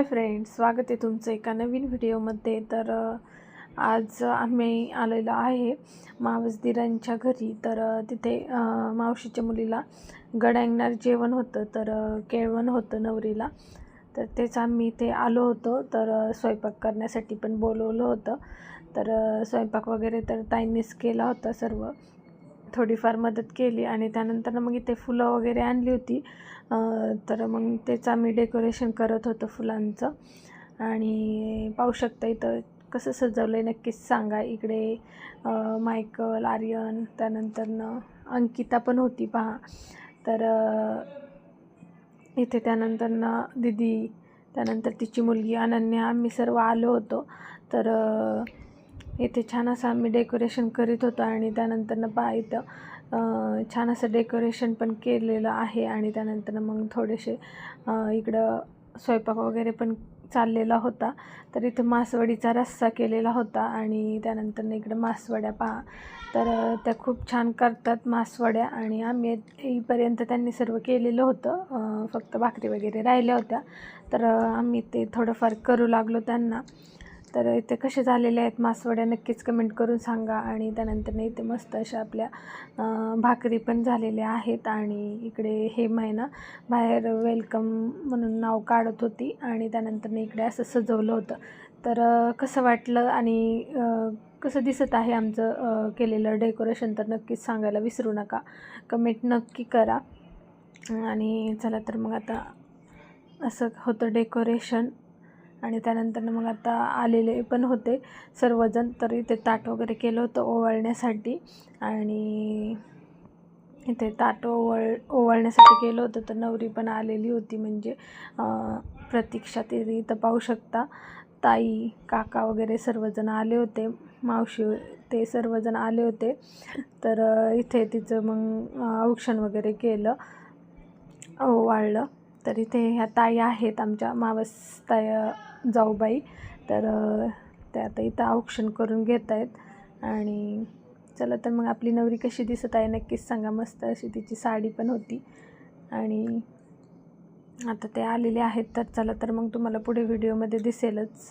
Friends स्वागत आहे तुमचं एका नवीन व्हिडिओमध्ये. तर आज आम्ही आलेलो आहे मावसदिरांच्या घरी. तर तिथे मावशीच्या मुलीला गडांगणार जेवण होतं. तर केळवण होतं नवरीला. तर तेच आम्ही इथे आलो होतो. तर स्वयंपाक करण्यासाठी पण बोलवलं होतं. तर स्वयंपाक वगैरे तर ताईंनीच केला होता सर्व. थोडीफार मदत केली आणि त्यानंतर मग इथे फुलं वगैरे आणली होती. तर मग तेच आम्ही डेकोरेशन करत होतो फुलांचं. आणि पाहू शकता इथं कसं सजवलं आहे नक्कीच सांगा. इकडे मायकल आर्यन त्यानंतरनं अंकिता पण होती पहा. तर इथे त्यानंतरनं दिदी त्यानंतर तिची मुलगी अनन्या आम्ही सर्व आलो होतो. तर इथे छान असं आम्ही डेकोरेशन करीत होतो आणि त्यानंतरनं पहा इथं छान असं डेकोरेशन पण केलेलं आहे आणि त्यानंतर मग थोडेसे इकडं स्वयंपाक वगैरे पण चाललेला होता. तर इथं मासवडीचा रस्सा केलेला होता आणि त्यानंतर इकडं मासवड्या पहा. तर त्या खूप छान करतात मासवड्या आणि आम्ही येईपर्यंत त्यांनी सर्व केलेलं होतं. फक्त भाकरी वगैरे राहिल्या होत्या. तर आम्ही ते थोडंफार करू लागलो त्यांना. तर इथे कसे झालेले आहेत मासवड्या नक्कीच कमेंट करून सांगा. आणि त्यानंतर इथे मस्त अशा आपल्या भाकरी पण झालेल्या आहेत. आणि इकडे हे महिना बाहेर वेलकम म्हणून नाव काढत होती. आणि त्यानंतर इकडे असं सजवलं होतं. तर कसं वाटलं? आणि कसं दिसत आहे आमचं केलेलं डेकोरेशन तर नक्कीच सांगायला विसरू नका. कमेंट नक्की करा. आणि चला तर मग आता असं होतं डेकोरेशन आणि त्यानंतर मग आता आलेले पण होते सर्वजण तर इथे ताट वगैरे केलं होतं ओवाळण्यासाठी. आणि इथे ताट ओवळ ओवाळण्यासाठी केलं होतं तर नवरी पण आलेली होती. म्हणजे प्रतीक्षा ते इथं पाहू शकता. ताई काका वगैरे सर्वजण आले होते. मावशी ते सर्वजण आले होते. तर इथे तिचं मग औक्षण वगैरे केलं ओवाळलं. तर इथे ह्या ताई आहेत आमच्या मावस ताई जाऊबाई. तर त्या आता इथं औक्षण करून घेत आहेत आणि चला तर मग आपली नवरी कशी दिसत आहे नक्कीच सांगा मस्त अशी तिची साडी पण होती. आणि आता ते आलेले आहेत तर चला तर मग तुम्हाला पुढे व्हिडिओमध्ये दिसेलच.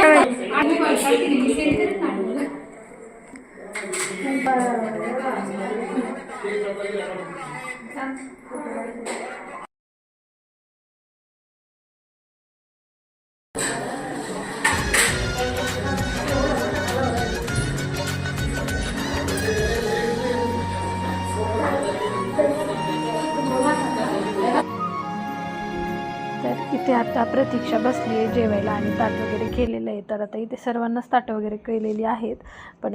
तर इथे आता प्रतीक्षा बसली आहे जेवायला आणि ताट वगैरे केलेलं आहे. तर आता इथे सर्वांनाच ताटं वगैरे केलेली आहेत. पण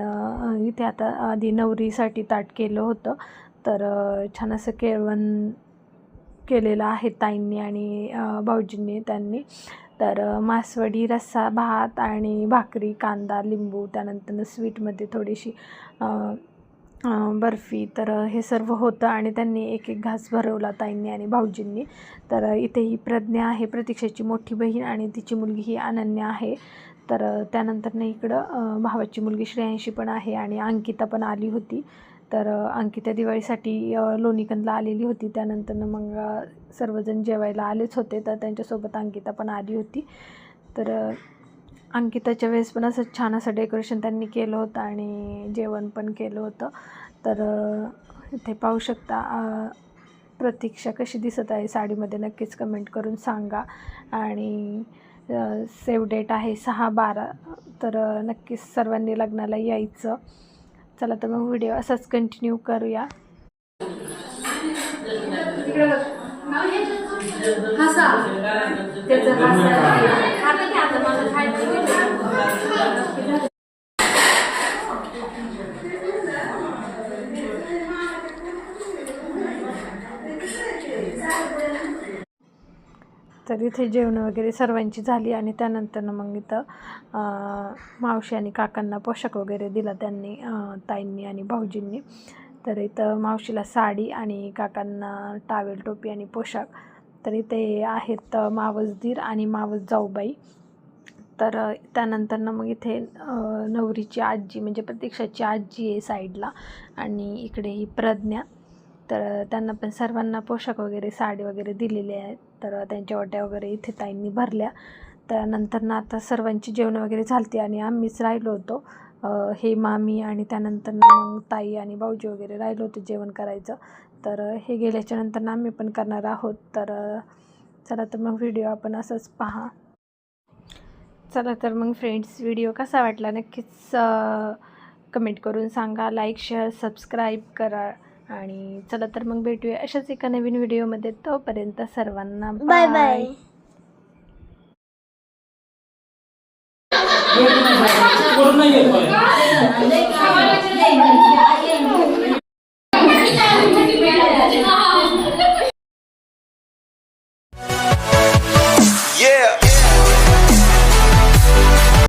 इथे आता आधी नवरीसाठी ताट केलं होतं. तर छान असं केळवण केलेलं आहे ताईंनी आणि भाऊजींनी त्यांनी. तर मासवडी रस्सा भात आणि भाकरी कांदा लिंबू त्यानंतर स्वीटमध्ये थोडीशी बर्फी तर हे सर्व होतं आणि त्यांनी एक एक घास भरवला ताईंनी आणि भाऊजींनी. तर इथे ही प्रज्ञा आहे प्रतीक्षाची मोठी बहीण आणि तिची मुलगी ही अनन्या आहे. तर त्यानंतरनं इकडं भावाची मुलगी श्रेयांशी पण आहे आणि अंकिता पण आली होती. तर अंकिता दिवाळीसाठी लोणीकंदला आलेली होती. त्यानंतरनं मग सर्वजण जेवायला आलेच होते तर त्यांच्यासोबत अंकिता पण आली होती. तर अंकिताच्या वेळेस पण असं छान असं डेकोरेशन त्यांनी केलं होतं आणि जेवण पण केलं होतं. तर इथे पाहू शकता प्रतीक्षा कशी दिसत आहे साडीमध्ये. नक्कीच कमेंट करून सांगा. आणि सेव डेट आहे सहा बारा. तर नक्कीच सर्वांनी लग्नाला यायचं. चला तर मग व्हिडिओ असाच कंटिन्यू करूया. तर इथे जेवण वगैरे सर्वांची झाली आणि त्यानंतरनं मग इथं मावशी आणि काकांना पोशाख वगैरे दिला त्यांनी ताईंनी आणि भाऊजींनी. तर इथं मावशीला साडी आणि काकांना टावेल टोपी आणि पोशाख. तर इथे आहेत मावसदीर मावस दीर आणि मावस जाऊबाई. तर त्यानंतरनं मग इथे नवरीची आजी म्हणजे प्रतीक्षाची आजी आहे साईडला. आणि इकडे ही प्रज्ञा. तर त्यांना पण सर्वांना पोशाख वगैरे साडी वगैरे दिलेले आहेत तर त्यांच्या ओट्या वगैरे इथे ताईंनी भरल्या. त्यानंतर ना आता सर्वांची जेवण वगैरे झालती आणि आम्हीच राहिलो होतो. हे मामी आणि त्यानंतर मग ताई आणि भाऊजी वगैरे राहिलो होतो जेवण करायचं. तर हे गेल्याच्यानंतर आम्ही पण करणार आहोत. तर चला तर मग व्हिडिओ आपण असंच पहा. चला तर मग फ्रेंड्स व्हिडिओ कसा वाटला नक्कीच कमेंट करून सांगा. लाईक शेअर सबस्क्राईब करा. आणि चला तर मग भेटूया अशाच एका नवीन व्हिडिओमध्ये. तोपर्यंत सर्वांना बाय बाय. कामाला